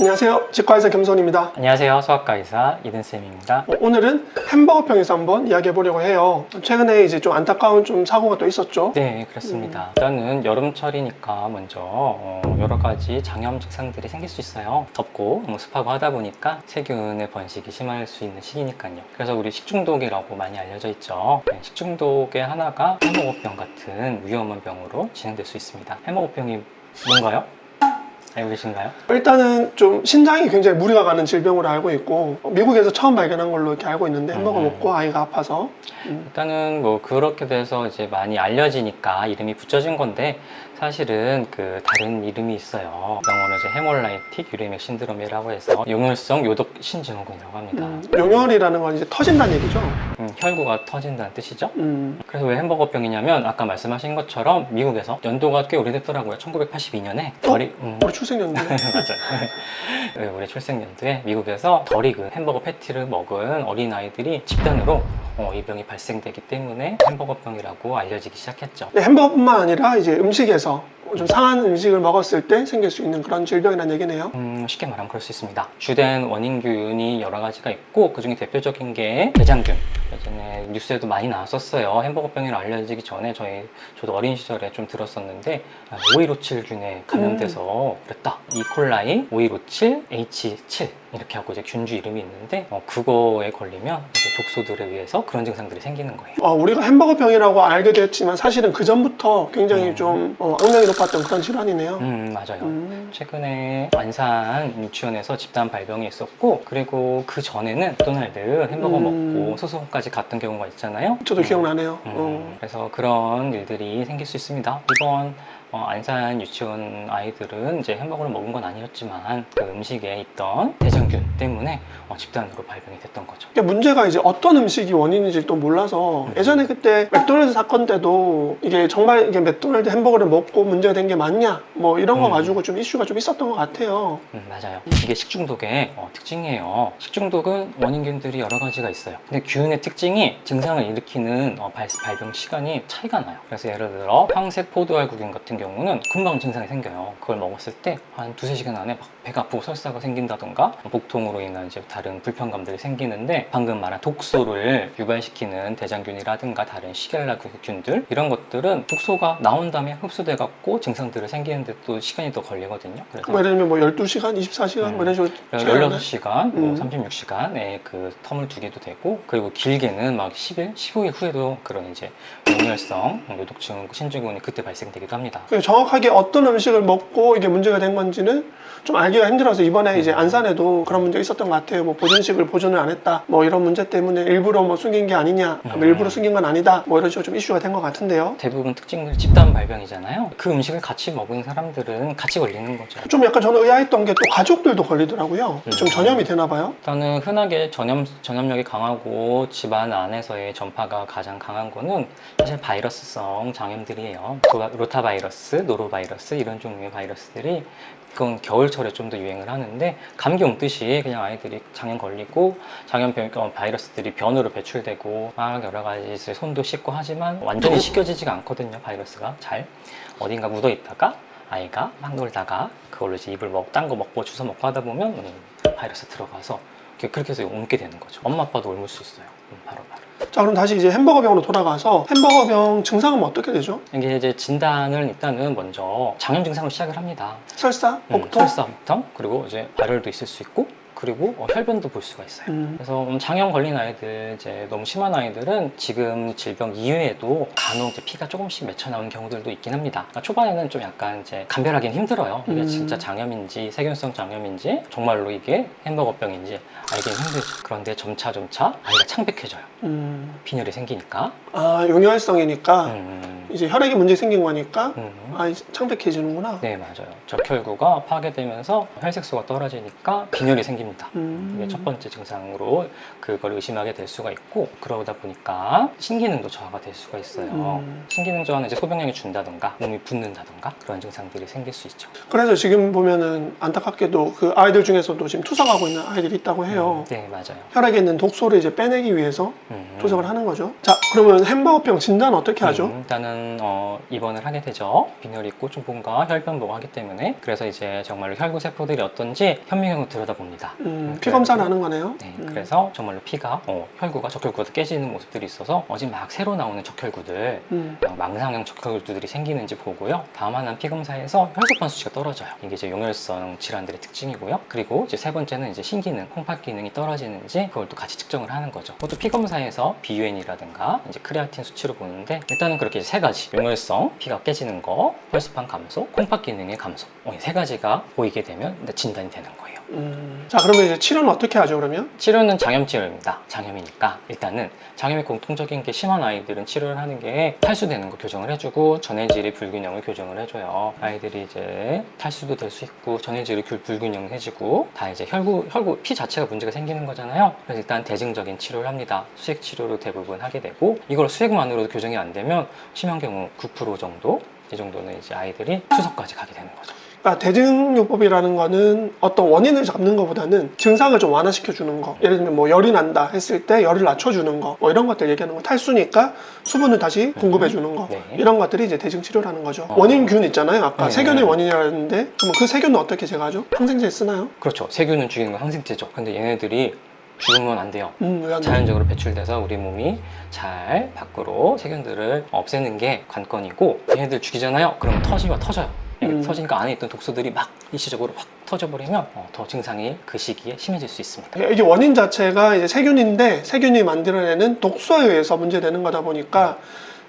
안녕하세요. 치과의사 김선입니다. 안녕하세요. 소아과 의사 이든쌤입니다. 어, 오늘은 햄버거병에서 한번 이야기해 보려고 해요. 최근에 이제 좀 안타까운 좀 사고가 또 있었죠. 네, 그렇습니다. 일단은 여름철이니까 먼저 어, 여러 가지 장염 증상들이 생길 수 있어요. 덥고 뭐 습하고 하다 보니까 세균의 번식이 심할 수 있는 시기니까요. 그래서 우리 식중독이라고 많이 알려져 있죠. 네, 식중독의 하나가 해먹어병 같은 위험한 병으로 진행될 수 있습니다. 해먹어병이 뭔가요? 알고 계신가요? 일단은 좀 신장이 굉장히 무리가 가는 질병으로 알고 있고 어, 미국에서 처음 발견한 걸로 이렇게 알고 있는데 햄버거 음. 먹고 아이가 아파서 음. 일단은 뭐 그렇게 돼서 이제 많이 알려지니까 이름이 붙여진 건데 사실은 그 다른 이름이 있어요. 영어로 이제 헤몰라이틱 유레맥 신드롬이라고 해서 용혈성 요독 신증후군이라고 합니다. 음, 용혈이라는 건 이제 터진다는 얘기죠. 음, 혈구가 터진다는 뜻이죠. 음. 그래서 왜 햄버거병이냐면 아까 말씀하신 것처럼 미국에서 연도가 꽤 오래됐더라고요. 1982년에 어? 덜이 음, 우리 출생 연도 맞아요. 네, 우리 출생 연도에 미국에서 덜 익은 햄버거 패티를 먹은 어린 아이들이 집단으로 어, 이 병이 발생되기 때문에 햄버거병이라고 알려지기 시작했죠. 네, 햄버거뿐만 아니라 이제 음식에서 좀 상한 음식을 먹었을 때 생길 수 있는 그런 질병이라는 얘기네요. 음, 쉽게 말하면 그럴 수 있습니다. 주된 원인균이 여러 가지가 있고 그중에 대표적인 게 대장균. 예전에 뉴스에도 많이 나왔었어요. 햄버거 병이라 알려지기 전에 저희 저도 어린 시절에 좀 들었었는데 5157 균에 감염돼서 그랬다. 이콜라이 5157H7 이렇게 하고 이제 균주 이름이 있는데 어, 그거에 걸리면 이제 독소들에 의해서 그런 증상들이 생기는 거예요. 어, 우리가 햄버거 병이라고 알게 됐지만 사실은 그 전부터 굉장히 음. 좀 어, 악명이 높았던 그런 질환이네요. 음 맞아요. 음. 최근에 안산 유치원에서 집단 발병이 있었고 그리고 그 전에는 맥도날드 햄버거 음. 먹고 소송까지 갔던 경우가 있잖아요. 저도 음, 기억나네요. 음, 어. 그래서 그런 일들이 생길 수 있습니다. 이번 어, 안산 유치원 아이들은 이제 햄버거를 먹은 건 아니었지만 그 음식에 있던 대장균 때문에 어, 집단으로 발병이 됐던 거죠. 이게 문제가 이제 어떤 음식이 원인인지 또 몰라서 음. 예전에 그때 맥도날드 사건 때도 이게 정말 이게 맥도날드 햄버거를 먹고 문제가 된 게 맞냐 뭐 이런 거 음. 가지고 좀 이슈가 좀 있었던 것 같아요. 음, 맞아요. 이게 식중독의 어, 특징이에요. 식중독은 원인균들이 여러 가지가 있어요. 근데 균의 특징이 증상을 일으키는 어, 발, 발병 시간이 차이가 나요. 그래서 예를 들어 황색 포도알구균 같은 경우 는 금방 증상이 생겨요. 그걸 먹었을 때 한 두세 시간 안에 막 배가 아프고 설사가 생긴다던가 복통으로 인한 이제 다른 불편감들이 생기는데 방금 말한 독소를 유발시키는 대장균이라든가 다른 시겔라균들 이런 것들은 독소가 나온 다음에 흡수돼 갖고 증상들이 생기는데 또 시간이 더 걸리거든요. 그래서 뭐 예를 들면 뭐 12시간, 24시간 음. 뭐 이런 식으로 그래서 시간이 나나요? 16시간, 뭐 음. 36시간의 그 텀을 두기도 되고, 그리고 길게는 막 10일, 15일 후에도 그런 이제 용혈성 요독증, 신증후군이 그때 발생되기도 합니다. 그 정확하게 어떤 음식을 먹고 이게 문제가 된 건지는 좀 알기가 힘들어서 이번에 이제 음. 안산에도 그런 문제가 있었던 것 같아요. 뭐 보존식을 보존을 안 했다. 뭐 이런 문제 때문에 일부러 뭐 숨긴 게 아니냐. 뭐 음. 일부러 숨긴 건 아니다. 뭐 이런 식으로 좀 이슈가 된 것 같은데요. 대부분 특징들 집단 발병이잖아요. 그 음식을 같이 먹은 사람들은 같이 걸리는 거죠. 좀 약간 저는 의아했던 게 또 가족들도 걸리더라고요. 좀 음. 전염이 되나 봐요. 일단은 흔하게 전염, 전염력이 강하고 집안 안에서의 전파가 가장 강한 거는 사실 바이러스성 장염들이에요. 로타- 로타 바이러스, 노로바이러스 이런 종류의 바이러스들이 그건 겨울철에 좀 더 유행을 하는데 감기 옮듯이 그냥 아이들이 장염 걸리고 장염병 어, 바이러스들이 변으로 배출되고 막 여러 가지 손도 씻고 하지만 완전히 씻겨지지가 않거든요 바이러스가 잘 어딘가 묻어 있다가 아이가 막 놀다가 그걸로 이제 입을 먹, 딴 거 먹고 주워 먹고 하다 보면 음, 바이러스 들어가서 그렇게 해서 옮게 되는 거죠. 엄마 아빠도 옮을 수 있어요. 음, 바로 바로. 자, 그럼 다시 이제 햄버거병으로 돌아가서 햄버거병 증상은 뭐 어떻게 되죠? 이게 이제 진단을 일단은 먼저 장염 증상으로 시작을 합니다. 설사, 음, 복통. 설사, 복통, 그리고 이제 발열도 있을 수 있고, 그리고 어, 혈변도 볼 수가 있어요. 음. 그래서 음, 장염 걸린 아이들, 이제 너무 심한 아이들은 지금 질병 이외에도 간혹 이제 피가 조금씩 맺혀 나오는 경우들도 있긴 합니다. 그러니까 초반에는 좀 약간 이제 감별하기는 힘들어요. 이게 음. 진짜 장염인지 세균성 장염인지 정말로 이게 햄버거병인지 알기는 힘들죠. 그런데 점차 점차 아이가 창백해져요. 음. 빈혈이 생기니까. 아, 용혈성이니까 음, 이제 혈액에 문제 생긴 거니까 음. 아, 이제 창백해지는구나. 네 맞아요. 적혈구가 파괴되면서 혈색소가 떨어지니까 빈혈이 생깁니다. 음. 이게 첫 번째 증상으로 그걸 의심하게 될 수가 있고 그러다 보니까 신기능도 저하가 될 수가 있어요. 음. 신기능 저하는 이제 소변량이 준다던가 몸이 붓는다던가 그런 증상들이 생길 수 있죠. 그래서 지금 보면은 안타깝게도 그 아이들 중에서도 지금 투석하고 있는 아이들이 있다고 해요. 네 맞아요. 혈액에 있는 독소를 이제 빼내기 위해서 음. 투석을 하는 거죠. 자, 그러면 햄버거병 진단 어떻게 하죠? 음, 일단은 어, 입원을 하게 되죠. 빈혈이 있고 좀 뭔가 혈변보가 하기 때문에 그래서 이제 정말로 혈구 세포들이 어떤지 현미경을 들여다봅니다. 음, 피 검사를 하는 거네요. 네, 음. 그래서 정말로 피가 어, 혈구가 적혈구가 깨지는 모습들이 있어서 어제 막 새로 나오는 적혈구들 음. 막 망상형 적혈구들이 생기는지 보고요. 다음 하나는 피 검사에서 혈소판 수치가 떨어져요. 이게 이제 용혈성 질환들의 특징이고요. 그리고 이제 세 번째는 이제 신기능, 콩팥 기능이 떨어지는지 그걸 또 같이 측정을 하는 거죠. 그것도 피 검사에서 BUN이라든가 이제 크레아틴 수치로 보는데 일단은 그렇게 세 가지 용혈성, 피가 깨지는 거, 혈소판 감소, 콩팥 기능의 감소 어, 이세 가지가 보이게 되면 진단이 되는 거예요. 음. 자, 그러면 이제 치료는 어떻게 하죠, 그러면? 치료는 장염 치료입니다. 장염이니까 일단은 장염이 공통적인 게 심한 아이들은 치료를 하는 게 탈수되는 거 교정을 해주고 전해질의 불균형을 교정을 해줘요. 아이들이 이제 탈수도 될 수 있고 전해질이 균- 불균형해지고 다 이제 혈구 혈구 피 자체가 문제가 생기는 거잖아요. 그래서 일단 대증적인 치료를 합니다. 수액 치료로 대부분 하게 되고 이걸 수액만으로도 교정이 안 되면 심한 경우 9% 정도 이 정도는 이제 아이들이 투석까지 가게 되는 거죠. 그러니까 대증요법이라는 거는 어떤 원인을 잡는 것보다는 증상을 좀 완화시켜 주는 거. 예를 들면 뭐 열이 난다 했을 때 열을 낮춰 주는 거. 뭐 이런 것들 얘기하는 거. 탈수니까 수분을 다시 공급해 주는 거. 네. 이런 것들이 이제 대증 치료라는 거죠. 어. 원인균 있잖아요. 아까 네. 세균의 원인이라는데 그러면 그 세균은 어떻게 제거하죠? 항생제 쓰나요? 그렇죠. 세균은 죽이는 건 항생제죠. 근데 얘네들이 죽으면 안 돼요. 음, 왜안 돼요? 자연적으로 배출돼서 우리 몸이 잘 밖으로 세균들을 없애는 게 관건이고 얘네들 죽이잖아요. 그러면 터지면 터져요. 얘 음. 터지니까 안에 있던 독소들이 막 일시적으로 확 터져버리면 어, 더 증상이 그 시기에 심해질 수 있습니다. 이게 원인 자체가 이제 세균인데 세균이 만들어내는 독소에 의해서 문제되는 거다 보니까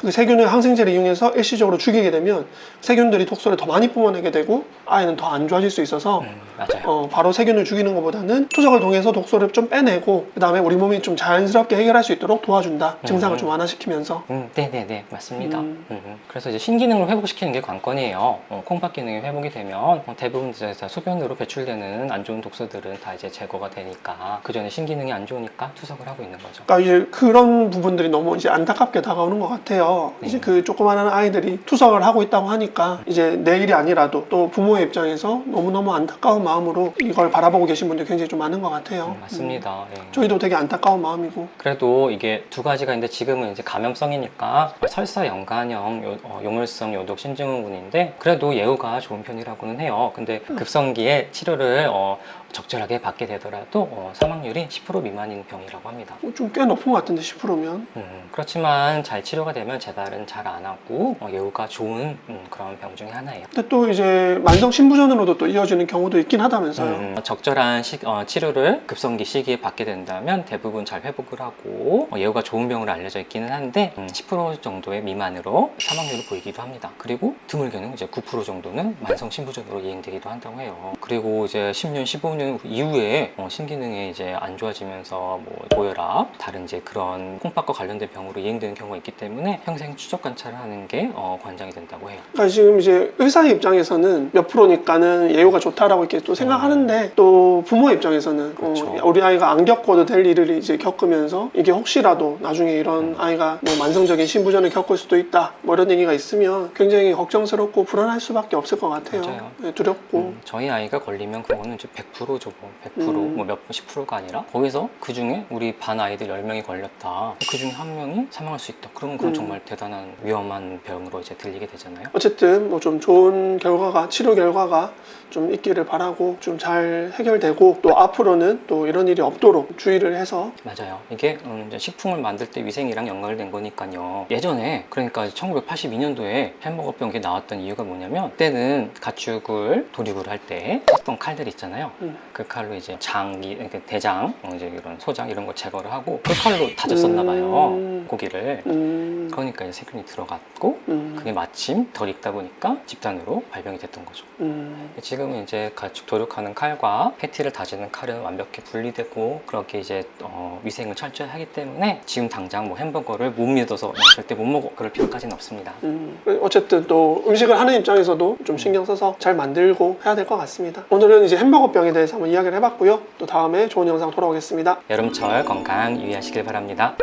그 세균을 항생제를 이용해서 일시적으로 죽이게 되면 세균들이 독소를 더 많이 뿜어내게 되고 아이는 더 안 좋아질 수 있어서 음, 맞아요. 어, 바로 세균을 죽이는 것보다는 투석을 통해서 독소를 좀 빼내고 그 다음에 우리 몸이 좀 자연스럽게 해결할 수 있도록 도와준다 증상을 음. 좀 완화시키면서 음, 네네네 맞습니다. 음. 음, 음. 그래서 이제 신기능을 회복시키는 게 관건이에요. 어, 콩팥 기능이 회복이 되면 어, 대부분 이제 다 소변으로 배출되는 안 좋은 독소들은 다 이제 제거가 되니까 그 전에 신기능이 안 좋으니까 투석을 하고 있는 거죠. 그러니까 이제 그런 부분들이 너무 이제 안타깝게 다가오는 것 같아요. 네. 이제 그 조그마한 아이들이 투석을 하고 있다고 하니까 이제 내일이 아니라도 또 부모의 입장에서 너무너무 안타까운 마음으로 이걸 바라보고 계신 분들 굉장히 좀 많은 것 같아요. 음, 맞습니다. 예. 음, 저희도 되게 안타까운 마음이고. 그래도 이게 두 가지가 있는데 지금은 이제 감염성이니까 설사 연관형 요- 어, 용혈성 요독 신증후군인데 그래도 예후가 좋은 편이라고는 해요. 근데 급성기에 치료를 어, 적절하게 받게 되더라도 어, 사망률이 10% 미만인 병이라고 합니다. 좀 꽤 높은 것 같은데 10%면. 음, 그렇지만 잘 치료가 되면 재발은 잘 안 하고 어, 예후가 좋은 음, 그런 병 중에 하나예요. 근데 또 이제 만성 신부전으로도 또 이어지는 경우도 있긴 하다면서요. 음, 적절한 시- 어, 치료를 급성기 시기에 받게 된다면 대부분 잘 회복을 하고 어, 예후가 좋은 병으로 알려져 있기는 한데 음, 10% 정도의 미만으로 사망률을 보이기도 합니다. 그리고 드물게는 이제 9% 정도는 만성 신부전으로 이행되기도 한다고 해요. 그리고 이제 10년, 15년 이후에 어, 신기능이 이제 안 좋아지면서 뭐 고혈압, 다른 이제 그런 콩팥과 관련된 병으로 이행되는 경우가 있기 때문에 평생 추적 관찰을 하는 게 어, 관장이 된다고 해요. 그러니까 지금 이제 의사의 입장에서는 몇 프로니까는 예후가 좋다라고 이렇게 또 생각하는데 또 부모 입장에서는 어, 그렇죠. 우리 아이가 안 겪어도 될 일을 이제 겪으면서 이게 혹시라도 나중에 이런 아이가 뭐 만성적인 신부전을 겪을 수도 있다 뭐 이런 얘기가 있으면 굉장히 걱정스럽고 불안할 수밖에 없을 것 같아요. 맞아요. 네, 두렵고 음, 저희 아이가 걸리면 그거는 이제 100% 죠. 뭐 100%, 음. 뭐몇 10%가 아니라 거기서 그 중에 우리 반 아이들 10명이 걸렸다. 그 중에 한 명이 사망할 수 있다. 그러면 그건 음. 정말 대단한 위험한 병으로 이제 들리게 되잖아요. 어쨌든 뭐 좀 좋은 결과가 치료 결과가 좀 있기를 바라고 좀 잘 해결되고 또 앞으로는 또 이런 일이 없도록 주의를 해서 맞아요. 이게 음, 이제 식품을 만들 때 위생이랑 연관된 거니까요. 예전에 그러니까 1982년도에 햄버거병 게 나왔던 이유가 뭐냐면 그때는 가축을 도륙을 할 때 썼던 칼들 있잖아요. 음. 그 칼로 이제 장기, 그러니까 대장, 어, 이제 이런 소장 이런 거 제거를 하고 그 칼로 다졌었나 봐요. 음. 고기를. 음, 그러니까 이제 세균이 들어갔고 음, 그게 마침 덜 익다 보니까 집단으로 발병이 됐던 거죠. 음. 지금은 이제 가축 도륙하는 칼과 패티를 다지는 칼은 완벽히 분리되고 그렇게 이제 어, 위생을 철저히 하기 때문에 지금 당장 뭐 햄버거를 못 믿어서 절대 못 먹어 그럴 필요까지는 없습니다. 음, 어쨌든 또 음식을 하는 입장에서도 좀 신경 써서 잘 만들고 해야 될 것 같습니다. 오늘은 이제 햄버거병에 대해서 대해서 한번 이야기를 해봤고요. 또 다음에 좋은 영상 돌아오겠습니다. 여름철 건강 유의하시길 바랍니다.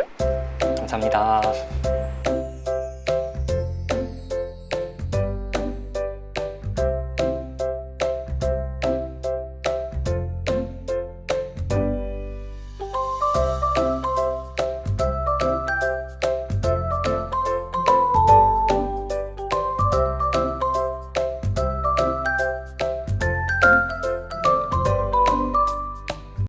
감사합니다.